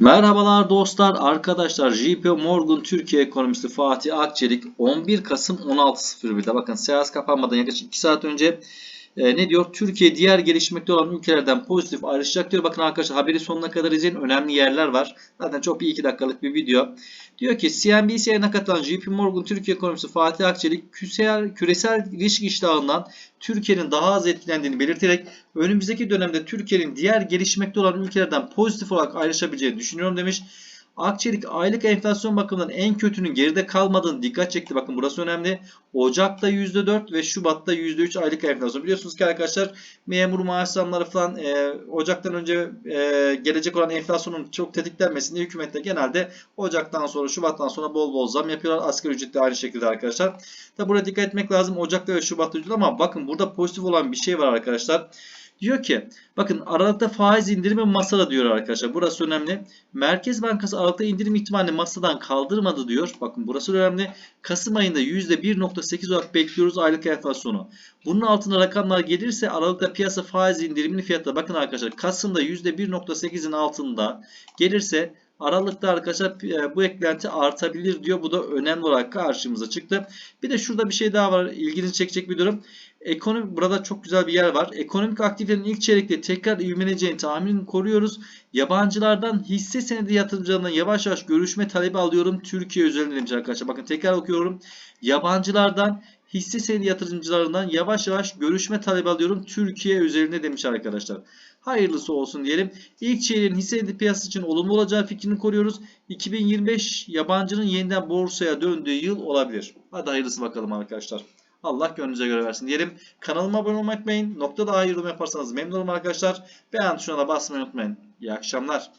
Merhabalar dostlar, arkadaşlar. JP Morgan Türkiye ekonomisti Fatih Akçelik 11 Kasım 16.01'de bakın seans kapanmadan yaklaşık 2 saat önce e, ne diyor? Türkiye diğer gelişmekte olan ülkelerden pozitif ayrışacak diyor. Bakın arkadaşlar haberi sonuna kadar izleyin. Önemli yerler var. Zaten çok bir 2 dakikalık bir video. Diyor ki CNBC yayına katılan JP Morgan Türkiye ekonomisti Fatih Akçelik küresel, küresel risk iştahından Türkiye'nin daha az etkilendiğini belirterek önümüzdeki dönemde Türkiye'nin diğer gelişmekte olan ülkelerden pozitif olarak ayrışabileceğini düşünüyorum demiş. Akçelik aylık enflasyon bakımından en kötünün geride kalmadığını dikkat çekti. Bakın burası önemli. Ocak'ta %4 ve Şubat'ta %3 aylık enflasyon. Biliyorsunuz ki arkadaşlar memur maaş zamları falan e, Ocak'tan önce e, gelecek olan enflasyonun çok tetiklenmesinde hükümette genelde Ocak'tan sonra Şubat'tan sonra bol bol zam yapıyorlar. Asgari ücret de aynı şekilde arkadaşlar. Tabi burada dikkat etmek lazım Ocak'ta ve Şubat'ta ücret ama bakın burada pozitif olan bir şey var arkadaşlar. Diyor ki bakın Aralık'ta faiz indirimi masada diyor arkadaşlar. Burası önemli. Merkez Bankası Aralık'ta indirim ihtimalini masadan kaldırmadı diyor. Bakın burası önemli. Kasım ayında %1.8 olarak bekliyoruz aylık enflasyonu. Bunun altında rakamlar gelirse Aralık'ta piyasa faiz indirimini fiyatla bakın arkadaşlar Kasım'da %1.8'in altında gelirse Aralıkta arkadaşlar e, bu eklenti artabilir diyor. Bu da önemli olarak karşımıza çıktı. Bir de şurada bir şey daha var. İlginizi çekecek bir durum. Ekonomi, burada çok güzel bir yer var. Ekonomik aktivitenin ilk çeyrekte tekrar ivmeleneceğini tahminini koruyoruz. Yabancılardan hisse senedi yatırımcılarından yavaş yavaş görüşme talebi alıyorum. Türkiye üzerinde demiş arkadaşlar. Bakın tekrar okuyorum. Yabancılardan hisse senedi yatırımcılarından yavaş yavaş görüşme talebi alıyorum. Türkiye üzerinde demiş arkadaşlar. Hayırlısı olsun diyelim. İlk çeyreğin hisse senedi piyasası için olumlu olacağı fikrini koruyoruz. 2025 yabancının yeniden borsaya döndüğü yıl olabilir. Hadi hayırlısı bakalım arkadaşlar. Allah gönlünüze göre versin diyelim. Kanalıma abone olmayı unutmayın. Noktada A yorum yaparsanız memnun olurum arkadaşlar. Beğen tuşuna da basmayı unutmayın. İyi akşamlar.